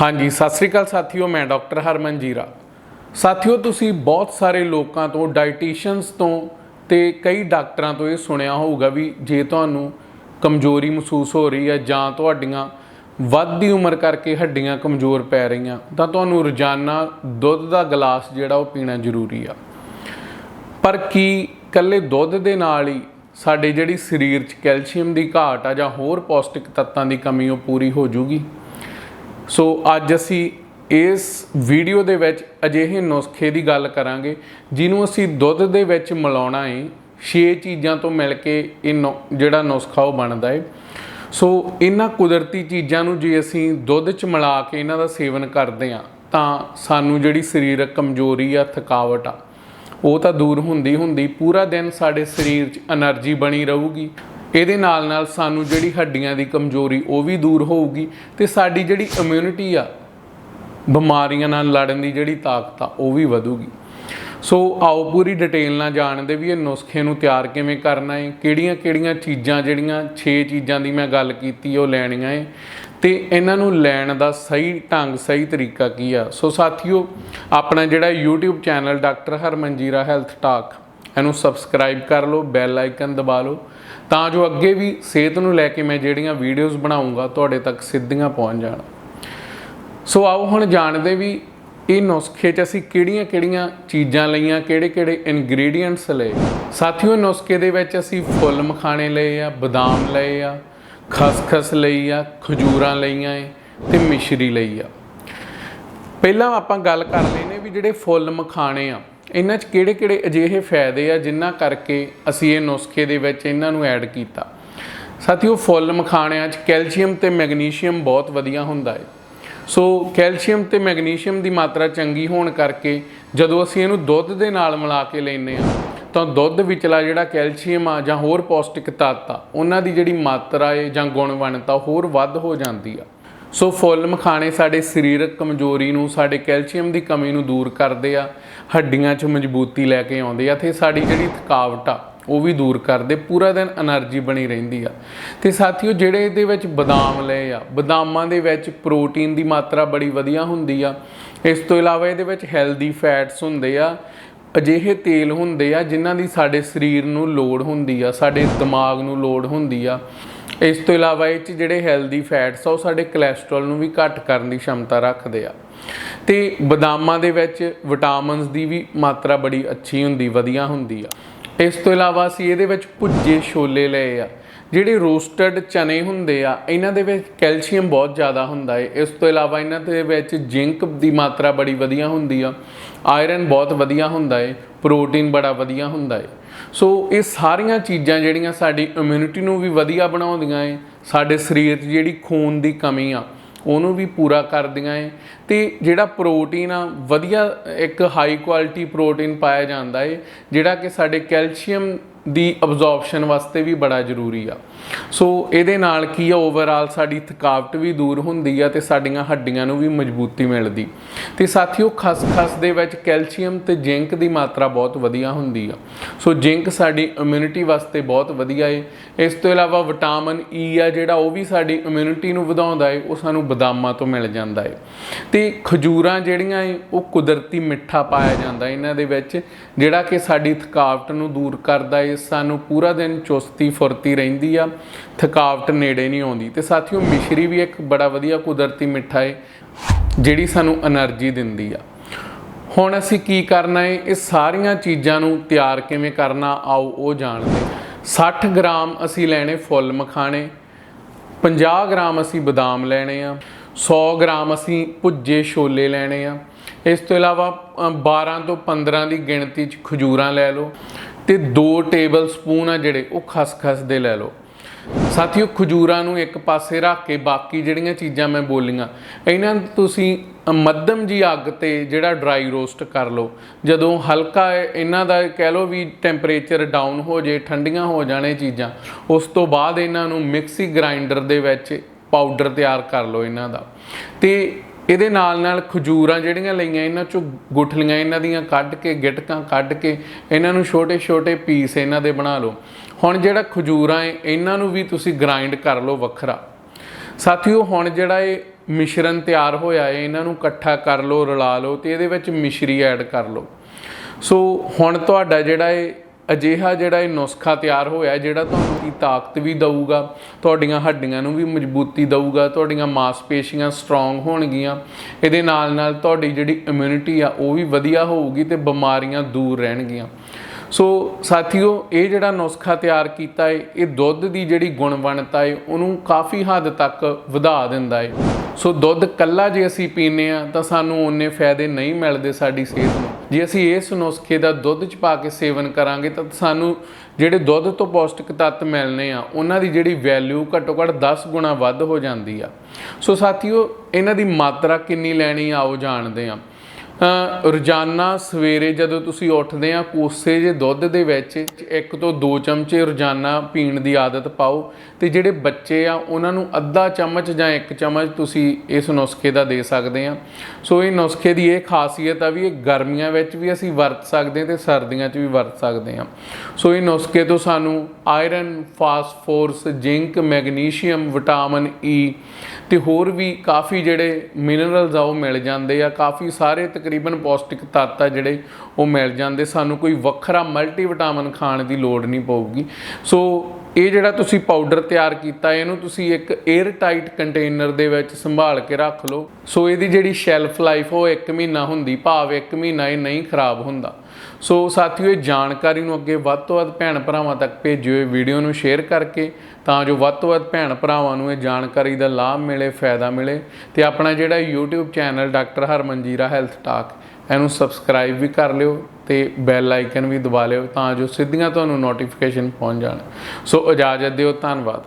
ਹਾਂਜੀ, ਸਤਿ ਸ੍ਰੀ ਅਕਾਲ ਸਾਥੀਓ, ਮੈਂ ਡਾਕਟਰ ਹਰਮਨ ਜੀਰਾ। ਸਾਥੀਓ, ਤੁਸੀਂ ਬਹੁਤ ਸਾਰੇ ਲੋਕਾਂ ਤੋਂ ਡਾਈਟੀਸ਼ੀਅਨਸ ਤੋਂ ਤੇ ਕਈ ਡਾਕਟਰਾਂ ਤੋਂ ਇਹ ਸੁਣਿਆ ਹੋਊਗਾ ਵੀ ਜੇ ਤੁਹਾਨੂੰ ਕਮਜ਼ੋਰੀ ਮਹਿਸੂਸ ਹੋ ਰਹੀ ਹੈ ਜਾਂ ਤੁਹਾਡੀਆਂ ਵੱਧਦੀ ਉਮਰ ਕਰਕੇ ਹੱਡੀਆਂ ਕਮਜ਼ੋਰ ਪੈ ਰਹੀਆਂ, ਤਾਂ ਤੁਹਾਨੂੰ ਰੋਜ਼ਾਨਾ ਦੁੱਧ ਦਾ ਗਲਾਸ ਜਿਹੜਾ ਉਹ ਪੀਣਾ ਜ਼ਰੂਰੀ ਆ। ਪਰ ਕੀ ਇਕੱਲੇ ਦੁੱਧ ਦੇ ਨਾਲ ਹੀ ਸਾਡੇ ਜਿਹੜੀ ਸਰੀਰ 'ਚ ਕੈਲਸ਼ੀਅਮ ਦੀ ਘਾਟ ਆ ਜਾਂ ਹੋਰ ਪੌਸ਼ਟਿਕ ਤੱਤਾਂ ਦੀ ਕਮੀ ਉਹ ਪੂਰੀ ਹੋ ਜੂਗੀ? ਸੋ ਅੱਜ ਅਸੀਂ ਇਸ ਵੀਡੀਓ ਦੇ ਵਿੱਚ ਅਜਿਹੇ ਨੁਸਖੇ ਦੀ ਗੱਲ ਕਰਾਂਗੇ, ਜਿਹਨੂੰ ਅਸੀਂ ਦੁੱਧ ਦੇ ਵਿੱਚ ਮਿਲਾਉਣਾ ਹੈ ਛੇ ਚੀਜ਼ਾਂ ਤੋਂ ਮਿਲ ਕੇ ਇਹ ਜਿਹੜਾ ਨੁਸਖਾ ਉਹ ਬਣਦਾ ਹੈ ਸੋ ਇਹਨਾਂ ਕੁਦਰਤੀ ਚੀਜ਼ਾਂ ਨੂੰ ਜੇ ਅਸੀਂ ਦੁੱਧ 'ਚ ਮਿਲਾ ਕੇ ਇਹਨਾਂ ਦਾ ਸੇਵਨ ਕਰਦੇ ਆ, ਤਾਂ ਸਾਨੂੰ ਜਿਹੜੀ ਸਰੀਰਕ ਕਮਜ਼ੋਰੀ ਆ ਥਕਾਵਟ ਆ, ਉਹ ਤਾਂ ਦੂਰ ਹੁੰਦੀ ਹੁੰਦੀ, ਪੂਰਾ ਦਿਨ ਸਾਡੇ ਸਰੀਰ 'ਚ એનર્ਜੀ ਬਣੀ ਰਹੂਗੀ। ਇਹਦੇ ਨਾਲ ਨਾਲ ਸਾਨੂੰ ਜਿਹੜੀ ਹੱਡੀਆਂ ਦੀ ਕਮਜ਼ੋਰੀ ਉਹ ਵੀ ਦੂਰ ਹੋਊਗੀ ਤੇ ਸਾਡੀ ਜਿਹੜੀ ਇਮਿਊਨਿਟੀ ਆ, ਬਿਮਾਰੀਆਂ ਨਾਲ ਲੜਨ ਦੀ ਜਿਹੜੀ ਤਾਕਤ ਆ, ਉਹ ਵੀ ਵਧੂਗੀ। ਸੋ ਆਓ ਪੂਰੀ ਡਿਟੇਲ ਨਾਲ ਜਾਣਦੇ ਵੀ ਇਹ ਨੁਸਖੇ ਨੂੰ ਤਿਆਰ ਕਿਵੇਂ ਕਰਨਾ ਹੈ ਕਿਹੜੀਆਂ-ਕਿਹੜੀਆਂ ਚੀਜ਼ਾਂ ਜਿਹੜੀਆਂ 6 ਚੀਜ਼ਾਂ ਦੀ ਮੈਂ ਗੱਲ ਕੀਤੀ, ਉਹ ਲੈਣੀਆਂ ਹੈ ਤੇ ਇਹਨਾਂ ਨੂੰ ਲੈਣ ਦਾ ਸਹੀ ਢੰਗ, ਸਹੀ ਤਰੀਕਾ ਕੀ ਆ? ਸੋ ਸਾਥੀਓ, ਆਪਣਾ ਜਿਹੜਾ YouTube channel doctor Harmanjira health talk ਇਹਨੂੰ ਸਬਸਕ੍ਰਾਈਬ ਕਰ ਲਓ ਬੈਲ ਆਈਕਨ ਦਬਾ ਲਓ, ਤਾਂ ਜੋ ਅੱਗੇ ਵੀ ਸਿਹਤ ਨੂੰ ਲੈ ਕੇ ਮੈਂ ਜਿਹੜੀਆਂ ਵੀਡੀਓਜ਼ ਬਣਾਉਂਗਾ, ਤੁਹਾਡੇ ਤੱਕ ਸਿੱਧੀਆਂ ਪਹੁੰਚ ਜਾਣ। ਸੋ ਆਓ ਹੁਣ ਜਾਣਦੇ ਵੀ ਇਹ ਨੁਸਖੇ 'ਚ ਅਸੀਂ ਕਿਹੜੀਆਂ-ਕਿਹੜੀਆਂ ਚੀਜ਼ਾਂ ਲਈਆਂ, ਕਿਹੜੇ-ਕਿਹੜੇ ਇਨਗਰੀਡੀਅੰਟਸ ਲਏ। ਸਾਥੀਓ, ਨੁਸਖੇ ਦੇ ਵਿੱਚ ਅਸੀਂ ਫੁੱਲ ਮਖਾਣੇ ਲਏ ਆ, ਬਦਾਮ ਲਏ ਆ, ਖਸਖਸ ਲਈ ਆ, ਖਜੂਰਾਂ ਲਈਆਂ ਏ, ਤੇ ਮਿਸ਼ਰੀ ਲਈ ਆ। ਪਹਿਲਾਂ ਆਪਾਂ ਗੱਲ ਕਰ ਲੈਨੇ ਵੀ ਜਿਹੜੇ ਫੁੱਲ ਮਖਾਣੇ ਆ ਇਹਨਾਂ 'ਚ ਕਿਹੜੇ-ਕਿਹੜੇ ਅਜਿਹੇ ਫਾਇਦੇ ਆ ਜਿਨ੍ਹਾਂ ਕਰਕੇ ਅਸੀਂ ਇਹ ਨੁਸਖੇ ਦੇ ਵਿੱਚ ਇਹਨਾਂ ਨੂੰ ਐਡ ਕੀਤਾ? ਸਾਥੀਓ, ਫੁੱਲ ਮਖਾਣਿਆਂ 'ਚ ਕੈਲਸ਼ੀਅਮ ਤੇ ਮੈਗਨੀਸ਼ੀਅਮ ਬਹੁਤ ਵਧੀਆ ਹੁੰਦਾ ਹੈ ਸੋ ਕੈਲਸ਼ੀਅਮ ਤੇ ਮੈਗਨੀਸ਼ੀਅਮ ਦੀ ਮਾਤਰਾ ਚੰਗੀ ਹੋਣ ਕਰਕੇ ਜਦੋਂ ਅਸੀਂ ਇਹਨੂੰ ਦੁੱਧ ਦੇ ਨਾਲ ਮਿਲਾ ਕੇ ਲੈਂਦੇ ਆ ਤਾਂ ਦੁੱਧ ਵਿਚਲਾ ਜਿਹੜਾ ਕੈਲਸ਼ੀਅਮ ਆ ਜਾਂ ਹੋਰ ਪੌਸ਼ਟਿਕ ਤੱਤ ਆ, ਉਹਨਾਂ ਦੀ ਜਿਹੜੀ ਮਾਤਰਾ ਏ ਜਾਂ ਗੁਣਵਣਤਾ ਹੋਰ ਵੱਧ ਹੋ ਜਾਂਦੀ ਆ। ਸੋ ਫੁੱਲ ਮਖਾਣੇ ਸਾਡੇ ਸਰੀਰਕ ਕਮਜ਼ੋਰੀ ਨੂੰ, ਸਾਡੇ ਕੈਲਸ਼ੀਅਮ ਦੀ ਕਮੀ ਨੂੰ ਦੂਰ ਕਰਦੇ ਆ, ਹੱਡੀਆਂ 'ਚ ਮਜ਼ਬੂਤੀ ਲੈ ਕੇ ਆਉਂਦੇ ਆ ਤੇ ਸਾਡੀ ਜਿਹੜੀ ਥਕਾਵਟ ਆ, ਉਹ ਵੀ ਦੂਰ ਕਰਦੇ, ਪੂਰਾ ਦਿਨ એનર્ਜੀ ਬਣੀ ਰਹਿੰਦੀ ਆ। ਤੇ ਸਾਥੀਓ, ਜਿਹੜੇ ਇਹਦੇ ਵਿੱਚ ਬਦਾਮ ਲਏ ਆ, ਬਦਾਮਾਂ ਦੇ ਵਿੱਚ ਪ੍ਰੋਟੀਨ ਦੀ ਮਾਤਰਾ ਬੜੀ ਵਧੀਆ ਹੁੰਦੀ ਆ। ਇਸ ਤੋਂ ਇਲਾਵਾ ਇਹਦੇ ਵਿੱਚ ਹੈਲਦੀ ਫੈਟਸ ਹੁੰਦੇ ਆ, ਅਜਿਹੇ ਤੇਲ ਹੁੰਦੇ ਆ, ਜਿਨ੍ਹਾਂ ਦੀ ਸਾਡੇ ਸਰੀਰ ਨੂੰ ਲੋੜ ਹੁੰਦੀ ਆ, ਸਾਡੇ ਦਿਮਾਗ ਨੂੰ ਲੋੜ ਹੁੰਦੀ ਆ। ਇਸ ਤੋਂ ਇਲਾਵਾ ਇਹ ਚ ਜਿਹੜੇ ਹੈਲਦੀ ਫੈਟਸ ਆ, ਉਹ ਸਾਡੇ ਕੋਲੇਸਟ੍ਰੋਲ ਨੂੰ ਵੀ ਘੱਟ ਕਰਨ ਦੀ ਸ਼ਮਤਾ ਰੱਖਦੇ ਆ। ਤੇ ਬਦਾਮਾਂ ਦੇ ਵਿੱਚ ਵਿਟਾਮਿਨਸ ਦੀ ਵੀ ਮਾਤਰਾ ਬੜੀ ਅੱਛੀ ਹੁੰਦੀ, ਵਧੀਆ ਹੁੰਦੀ ਆ। ਇਸ ਤੋਂ ਇਲਾਵਾ ਅਸੀਂ ਇਹਦੇ ਵਿੱਚ ਭੁੱਜੇ ਛੋਲੇ ਲਏ ਆ। ਜਿਹੜੇ ਰੋਸਟਡ ਚਨੇ ਹੁੰਦੇ ਆ, ਇਹਨਾਂ ਦੇ ਵਿੱਚ ਕੈਲਸ਼ੀਅਮ ਬਹੁਤ ਜ਼ਿਆਦਾ ਹੁੰਦਾ ਏ। ਇਸ ਤੋਂ ਇਲਾਵਾ ਇਹਨਾਂ ਦੇ ਵਿੱਚ ਜ਼ਿੰਕ ਦੀ ਮਾਤਰਾ ਬੜੀ ਵਧੀਆ ਹੁੰਦੀ ਆ। ਆਇਰਨ ਬਹੁਤ ਵਧੀਆ ਹੁੰਦਾ ਏ, ਪ੍ਰੋਟੀਨ ਬੜਾ ਵਧੀਆ ਹੁੰਦਾ ਹੈ ਸੋ ਇਹ ਸਾਰੀਆਂ ਚੀਜ਼ਾਂ ਜਿਹੜੀਆਂ ਸਾਡੀ ਇਮਿਊਨਿਟੀ ਨੂੰ ਵੀ ਵਧੀਆ ਬਣਾਉਂਦੀਆਂ ਏ, ਸਾਡੇ ਸਰੀਰ 'ਚ ਜਿਹੜੀ ਖੂਨ ਦੀ ਕਮੀ ਆ, ਉਹਨੂੰ ਵੀ ਪੂਰਾ ਕਰਦੀਆਂ ਏ। ਤੇ ਜਿਹੜਾ ਪ੍ਰੋਟੀਨ ਆ, ਵਧੀਆ ਇੱਕ ਹਾਈ ਕੁਆਲਿਟੀ ਪ੍ਰੋਟੀਨ ਪਾਇਆ ਜਾਂਦਾ ਏ, ਜਿਹੜਾ ਕਿ ਸਾਡੇ ਕੈਲਸ਼ੀਅਮ ਦੀ ਅਬਜ਼ੌਰਪਸ਼ਨ ਵਾਸਤੇ ਵੀ ਬੜਾ ਜ਼ਰੂਰੀ ਆ। ਸੋ ਇਹਦੇ ਨਾਲ ਕੀ ਆ ਓਵਰਆਲ ਸਾਡੀ ਥਕਾਵਟ ਵੀ ਦੂਰ ਹੁੰਦੀ ਆ ਤੇ ਸਾਡੀਆਂ ਹੱਡੀਆਂ ਨੂੰ ਵੀ ਮਜ਼ਬੂਤੀ ਮਿਲਦੀ। ਤੇ ਸਾਥੀਓ, ਖਸਖਸ ਦੇ ਵਿੱਚ ਕੈਲਸ਼ੀਅਮ ਤੇ ਜ਼ਿੰਕ ਦੀ ਮਾਤਰਾ ਬਹੁਤ ਵਧੀਆ ਹੁੰਦੀ ਆ। ਸੋ ਜ਼ਿੰਕ ਸਾਡੀ ਇਮਿਊਨਿਟੀ ਵਾਸਤੇ ਬਹੁਤ ਵਧੀਆ ਏ। ਇਸ ਤੋਂ ਇਲਾਵਾ ਵਿਟਾਮਿਨ ਈ e ਆ ਜਿਹੜਾ, ਉਹ ਵੀ ਸਾਡੀ ਇਮਿਊਨਿਟੀ ਨੂੰ ਵਧਾਉਂਦਾ ਏ, ਉਹ ਸਾਨੂੰ ਬਦਾਮਾਂ ਤੋਂ ਮਿਲ ਜਾਂਦਾ ਏ। ਤੇ ਖਜੂਰਾਂ ਜਿਹੜੀਆਂ ਏ, ਉਹ ਕੁਦਰਤੀ ਮਿੱਠਾ ਪਾਇਆ ਜਾਂਦਾ ਇਹਨਾਂ ਦੇ ਵਿੱਚ, ਜਿਹੜਾ ਕਿ ਸਾਡੀ ਥਕਾਵਟ ਨੂੰ ਦੂਰ ਕਰਦਾ ਏ, ਸਾਨੂੰ ਪੂਰਾ ਦਿਨ ਚੁਸਤੀ ਫੁਰਤੀ ਰਹਿੰਦੀ ਆ ਥਕਾਵਟ ਨੇੜੇ ਨਹੀਂ ਆਉਂਦੀ। ਤੇ ਸਾਥੀਓ, ਮਿਸ਼ਰੀ ਵੀ ਇੱਕ ਬੜਾ ਵਧੀਆ ਕੁਦਰਤੀ ਮਿੱਠਾ ਏ, ਜਿਹੜੀ ਸਾਨੂੰ એનર્ਜੀ ਦਿੰਦੀ ਆ। ਹੁਣ ਅਸੀਂ ਕੀ ਕਰਨਾ ਹੈ ਇਹ ਸਾਰੀਆਂ ਚੀਜ਼ਾਂ ਨੂੰ ਤਿਆਰ ਕਿਵੇਂ ਕਰਨਾ? ਆਓ, ਉਹ ਜਾਣਦੇ 60 ਗ੍ਰਾਮ ਅਸੀਂ ਲੈਣੇ ਫੁੱਲ ਮਖਾਣੇ 50 ਗ੍ਰਾਮ ਅਸੀਂ ਬਦਾਮ ਲੈਣੇ ਆ 100 ਗ੍ਰਾਮ ਅਸੀਂ ਭੁੱਜੇ ਛੋਲੇ ਲੈਣੇ ਆ। ਇਸ ਤੋਂ ਇਲਾਵਾ 12 ਤੋਂ 15 ਦੀ ਗਿਣਤੀ ਚ ਖਜੂਰਾਂ ਲੈ ਲਓ, ਤੇ 2 ਟੇਬਲ ਸਪੂਨ ਆ ਜਿਹੜੇ, ਉਹ ਖਸਖਸ ਦੇ ਲੈ ਲਓ। ਸਾਥੀਓ, ਖਜੂਰਾਂ ਨੂੰ ਇੱਕ ਪਾਸੇ ਰੱਖ ਕੇ ਬਾਕੀ ਜਿਹੜੀਆਂ ਚੀਜ਼ਾਂ ਮੈਂ ਬੋਲੀਆਂ, ਇਹਨਾਂ ਤੁਸੀਂ ਮੱਧਮ ਜੀ ਅੱਗ ਤੇ ਜਿਹੜਾ ਡਰਾਈ ਰੋਸਟ ਕਰ ਲਓ। ਜਦੋਂ ਹਲਕਾ ਇਹਨਾਂ ਦਾ ਕਹਿ ਲਓ ਵੀ ਟੈਂਪਰੇਚਰ ਡਾਊਨ ਹੋ ਜੇ ਠੰਡੀਆਂ ਹੋ ਜਾਣੇ ਚੀਜ਼ਾਂ, ਉਸ ਤੋਂ ਬਾਅਦ ਇਹਨਾਂ ਨੂੰ ਮਿਕਸੀ ਗ੍ਰਾਈਂਡਰ ਦੇ ਵਿੱਚ ਪਾਊਡਰ ਤਿਆਰ ਕਰ ਲਓ ਇਹਨਾਂ ਦਾ। ਤੇ ਇਹਦੇ ਨਾਲ ਨਾਲ ਖਜੂਰਾਂ ਜਿਹੜੀਆਂ ਲਈਆਂ, ਇਹਨਾਂ ਚੋਂ ਗੁਠਲੀਆਂ, ਇਹਨਾਂ ਦੀਆਂ ਕੱਢ ਕੇ, ਗਿਟਕਾਂ ਕੱਢ ਕੇ, ਇਹਨਾਂ ਨੂੰ ਛੋਟੇ ਛੋਟੇ ਪੀਸ ਇਹਨਾਂ ਦੇ ਬਣਾ ਲਓ। ਹੁਣ ਜਿਹੜਾ ਖਜੂਰਾਂ ਏ ਇਹਨਾਂ ਨੂੰ ਵੀ ਤੁਸੀਂ ਗ੍ਰਾਈਂਡ ਕਰ ਲਓ ਵੱਖਰਾ। ਸਾਥੀਓ, ਹੁਣ ਜਿਹੜਾ ਇਹ ਮਿਸ਼ਰਣ ਤਿਆਰ ਹੋਇਆ ਹੈ ਇਹਨਾਂ ਨੂੰ ਇਕੱਠਾ ਕਰ ਲਓ, ਰਲਾ ਲਓ ਤੇ ਇਹਦੇ ਵਿੱਚ ਮਿਸ਼ਰੀ ਐਡ ਕਰ ਲਓ। ਸੋ, ਹੁਣ ਤੁਹਾਡਾ ਜਿਹੜਾ ਇਹ ਅਜਿਹਾ ਜਿਹੜਾ ਇਹ ਨੁਸਖਾ ਤਿਆਰ ਹੋਇਆ, ਜਿਹੜਾ ਤੁਹਾਨੂੰ ਕੀ ਤਾਕਤ ਵੀ ਦਊਗਾ, ਤੁਹਾਡੀਆਂ ਹੱਡੀਆਂ ਨੂੰ ਵੀ ਮਜ਼ਬੂਤੀ ਦਊਗਾ, ਤੁਹਾਡੀਆਂ ਮਾਸਪੇਸ਼ੀਆਂ ਸਟਰੋਂਗ ਹੋਣਗੀਆਂ, ਇਹਦੇ ਨਾਲ ਨਾਲ ਤੁਹਾਡੀ ਜਿਹੜੀ ਇਮਿਊਨਿਟੀ ਆ, ਉਹ ਵੀ ਵਧੀਆ ਹੋਊਗੀ ਤੇ ਬਿਮਾਰੀਆਂ ਦੂਰ ਰਹਿਣਗੀਆਂ। ਸੋ ਸਾਥੀਓ, ਇਹ ਜਿਹੜਾ ਨੁਸਖਾ ਤਿਆਰ ਕੀਤਾ ਹੈ ਇਹ ਦੁੱਧ ਦੀ ਜਿਹੜੀ ਗੁਣਵਣਤਾ ਹੈ ਉਹਨੂੰ ਕਾਫੀ ਹੱਦ ਤੱਕ ਵਧਾ ਦਿੰਦਾ ਹੈ ਸੋ ਦੁੱਧ ਕੱਲਾ ਜੇ ਅਸੀਂ ਪੀਨੇ ਆ ਤਾਂ ਸਾਨੂੰ ਓਨੇ ਫਾਇਦੇ ਨਹੀਂ ਮਿਲਦੇ ਸਾਡੀ ਸਿਹਤ ਨੂੰ। ਜੇ ਅਸੀਂ ਇਸ ਨੁਸਖੇ ਦਾ ਦੁੱਧ ਚ ਪਾ ਕੇ ਸੇਵਨ ਕਰਾਂਗੇ, ਤਾਂ ਸਾਨੂੰ ਜਿਹੜੇ ਦੁੱਧ ਤੋਂ ਪੌਸ਼ਟਿਕ ਤੱਤ ਮਿਲਨੇ ਆ, ਉਹਨਾਂ ਦੀ ਜਿਹੜੀ ਵੈਲਿਊ ਘੱਟੋ ਘੱਟ 10 ਗੁਣਾ ਵੱਧ ਹੋ ਜਾਂਦੀ ਆ। ਸੋ ਸਾਥੀਓ, ਇਹਨਾਂ ਦੀ ਮਾਤਰਾ ਕਿੰਨੀ ਲੈਣੀ ਆਓ ਜਾਣਦੇ ਆ ਰੋਜ਼ਾਨਾ ਸਵੇਰੇ ਜਦੋਂ ਤੁਸੀਂ ਉੱਠਦੇ ਆ, ਕੋਸੇ ਜੇ ਦੁੱਧ ਦੇ ਵਿੱਚ ਇੱਕ ਤੋਂ ਦੋ ਚਮਚੇ ਰੋਜ਼ਾਨਾ ਪੀਣ ਦੀ ਆਦਤ ਪਾਓ ਤੇ ਜਿਹੜੇ ਬੱਚੇ ਆ, ਉਹਨਾਂ ਨੂੰ ਅੱਧਾ ਚਮਚ ਜਾਂ ਇੱਕ ਚਮਚ ਤੁਸੀਂ ਇਸ ਨੁਸਖੇ ਦਾ ਦੇ ਸਕਦੇ ਆ। ਸੋ ਇਹ ਨੁਸਖੇ ਦੀ ਇਹ ਖਾਸੀਅਤ ਆ ਵੀ ਇਹ ਗਰਮੀਆਂ ਵਿੱਚ ਵੀ ਅਸੀਂ ਵਰਤ ਸਕਦੇ ਹਾਂ ਤੇ ਸਰਦੀਆਂ 'ਚ ਵੀ ਵਰਤ ਸਕਦੇ ਆ। ਸੋ ਇਹ ਨੁਸਖੇ ਤੋਂ ਸਾਨੂੰ iron, phosphorus, zinc, magnesium, vitamin E ਤੇ ਹੋਰ ਵੀ ਕਾਫੀ ਜਿਹੜੇ ਮਿਨਰਲਸ ਆ ਉਹ ਮਿਲ ਜਾਂਦੇ ਆ, ਕਾਫੀ ਸਾਰੇ ਤਕਰੀਬਨ ਪੌਸ਼ਟਿਕ ਤੱਤ ਆ ਜਿਹੜੇ ਉਹ ਮਿਲ ਜਾਂਦੇ। ਸਾਨੂੰ ਕੋਈ ਵੱਖਰਾ ਮਲਟੀ ਖਾਣ ਦੀ ਲੋੜ ਨਹੀਂ ਪਊਗੀ। ਸੋ ਇਹ ਜਿਹੜਾ ਤੁਸੀਂ ਪਾਊਡਰ ਤਿਆਰ ਕੀਤਾ, ਇਹਨੂੰ ਤੁਸੀਂ ਇੱਕ 에ਅਰ ਟਾਈਟ ਕੰਟੇਨਰ ਦੇ ਵਿੱਚ ਸੰਭਾਲ ਕੇ ਰੱਖ ਲਓ। ਸੋ ਇਹਦੀ ਜਿਹੜੀ ਸ਼ੈਲਫ ਲਾਈਫ ਉਹ 1 ਮਹੀਨਾ ਹੁੰਦੀ। ਭਾਵ 1 ਮਹੀਨਾ ਇਹ ਨਹੀਂ ਖਰਾਬ ਹੁੰਦਾ। ਸੋ ਸਾਥੀਓ, ਇਹ ਜਾਣਕਾਰੀ ਨੂੰ ਅੱਗੇ ਵੱਧ ਤੋਂ ਵੱਧ ਭੈਣ ਭਰਾਵਾਂ ਤੱਕ ਭੇਜਿਓ, ਇਹ ਵੀਡੀਓ ਨੂੰ ਸ਼ੇਅਰ ਕਰਕੇ। ਤਾਂ ਜੋ ਵੱਧ ਤੋਂ ਵੱਧ ਭੈਣ ਭਰਾਵਾਂ ਨੂੰ ਇਹ ਜਾਣਕਾਰੀ ਦਾ ਲਾਭ ਮਿਲੇ, ਫਾਇਦਾ ਮਿਲੇ ਤੇ ਆਪਣਾ ਜਿਹੜਾ YouTube channel doctor Harmanjira health talk ਇਹਨੂੰ ਸਬਸਕ੍ਰਾਈਬ ਵੀ ਕਰ ਲਿਓ ਤੇ ਬੈਲ ਆਈਕਨ ਵੀ ਦਬਾ ਲਿਓ ਤਾਂ ਜੋ ਸਿੱਧੀਆਂ ਤੁਹਾਨੂੰ ਨੋਟੀਫਿਕੇਸ਼ਨ ਪਹੁੰਚ ਜਾਣ। ਸੋ ਇਜਾਜ਼ਤ ਦਿਓ, ਧੰਨਵਾਦ।